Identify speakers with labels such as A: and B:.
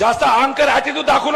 A: जास्त अहंकार ॲटिट्यूड दाखवू नको.